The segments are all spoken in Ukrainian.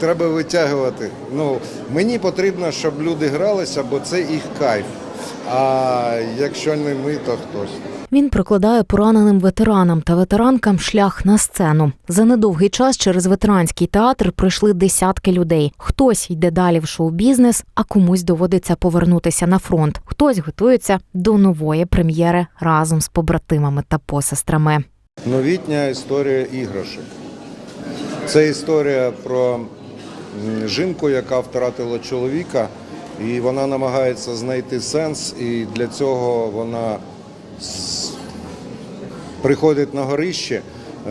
треба витягувати. Ну, мені потрібно, щоб люди гралися, бо це їх кайф. А якщо не ми, то хтось. Він прикладає пораненим ветеранам та ветеранкам шлях на сцену. За недовгий час через ветеранський театр прийшли десятки людей. Хтось йде далі в шоу-бізнес, а комусь доводиться повернутися на фронт. Хтось готується до нової прем'єри разом з побратимами та посестрами. Новітня історія іграшок. Це історія про жінку, яка втратила чоловіка, і вона намагається знайти сенс, і для цього вона приходить на горище,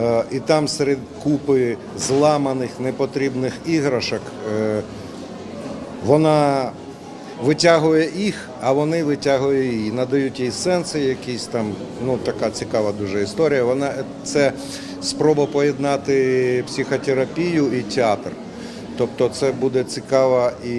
е, і там серед купи зламаних непотрібних іграшок е, вона витягує їх, а вони витягують її, надають їй сенси якісь там. Ну така цікава дуже історія. Вона це спроба поєднати психотерапію і театр. Тобто це буде цікаво і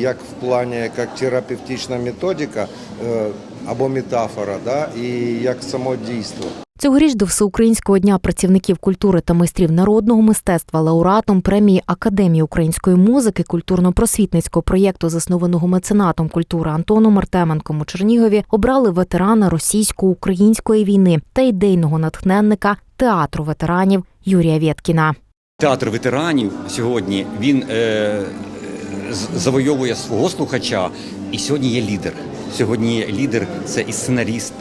як в плані як терапевтична методика е, або метафора, да, і як само дійство. Цьогоріч до Всеукраїнського дня працівників культури та майстрів народного мистецтва лауреатом премії Академії української музики культурно-просвітницького проєкту, заснованого меценатом культури Антоном Артеменком у Чернігові, обрали ветерана російсько-української війни та ідейного натхненника театру ветеранів Юрія Вєткіна. Театр ветеранів сьогодні він е, завойовує свого слухача, і сьогодні є лідер. Сьогодні є лідер це і сценаріст,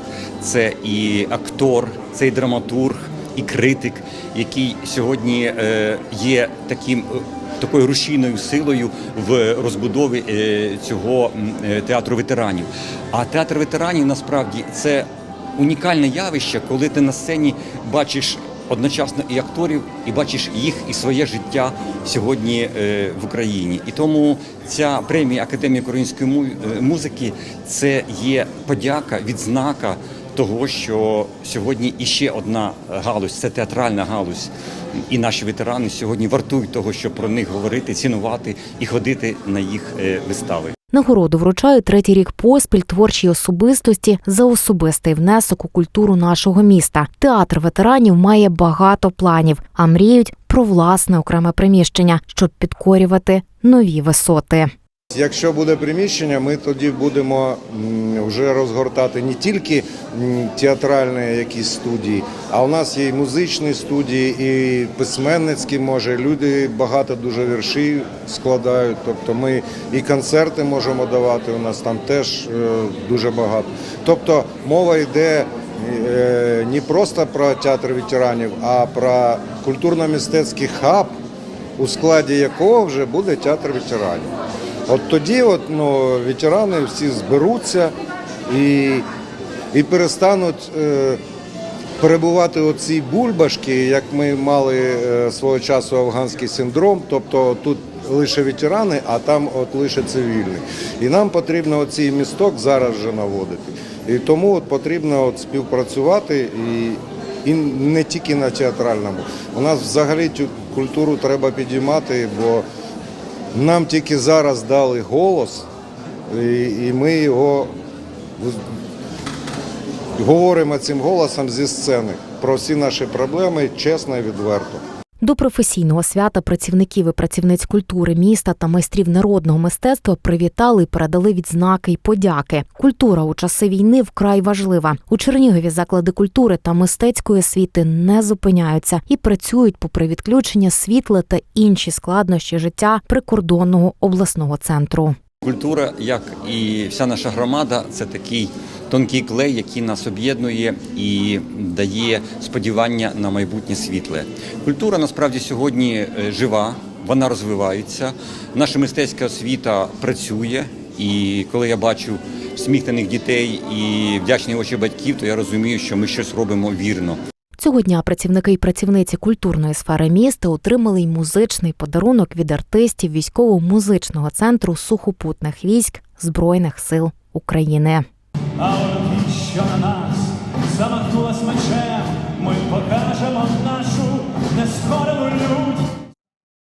це і актор, це і драматург, і критик, який сьогодні е, є таким. е, Такою рушійною силою в розбудові е, цього е, театру ветеранів. А театр ветеранів насправді це унікальне явище, коли ти на сцені бачиш одночасно і акторів, і бачиш їх і своє життя сьогодні е, в Україні. І тому ця премія Академії української е, музики це є подяка, відзнака того, що сьогодні іще одна галузь це театральна галузь. І наші ветерани сьогодні вартують того, щоб про них говорити, цінувати і ходити на їх е, вистави. Нагороду вручають третій рік поспіль творчій особистості за особистий внесок у культуру нашого міста. Театр ветеранів має багато планів, а мріють про власне окреме приміщення, щоб підкорювати нові висоти. Якщо буде приміщення, ми тоді будемо вже розгортати не тільки театральні якісь студії, а у нас є і музичні студії, і письменницькі може. Люди багато дуже віршів складають. Тобто ми і концерти можемо давати. У нас там теж е, дуже багато. Тобто мова йде е, не просто про театр ветеранів, а про культурно-мистецький хаб, у складі якого вже буде театр ветеранів. От тоді от, ну, ветерани всі зберуться і, і перестануть е, перебувати у цій бульбашки, як ми мали е, свого часу афганський синдром, тобто тут лише ветерани, а там от лише цивільні. І нам потрібно оцей місток зараз вже наводити. І тому от потрібно от співпрацювати і, і не тільки на театральному. У нас взагалі цю культуру треба підіймати, бо нам тільки зараз дали голос, і, ми його говоримо цим голосом зі сцени про всі наші проблеми чесно і відверто. До професійного свята працівників і працівниць культури міста та майстрів народного мистецтва привітали і передали відзнаки й подяки. Культура у часи війни вкрай важлива. У Чернігові заклади культури та мистецької освіти не зупиняються і працюють попри відключення світла та інші складнощі життя прикордонного обласного центру. Культура, як і вся наша громада, це такий тонкий клей, який нас об'єднує і дає сподівання на майбутнє світле. Культура насправді сьогодні е, жива, вона розвивається. Наша мистецька освіта працює. І коли я бачу сміхнених дітей і вдячні очі батьків, то я розумію, що ми щось робимо вірно. Цього дня працівники і працівниці культурної сфери міста отримали й музичний подарунок від артистів військово-музичного центру сухопутних військ Збройних сил України. А от що на нас замахнулась мечем, ми покажемо нашу нескорену лють.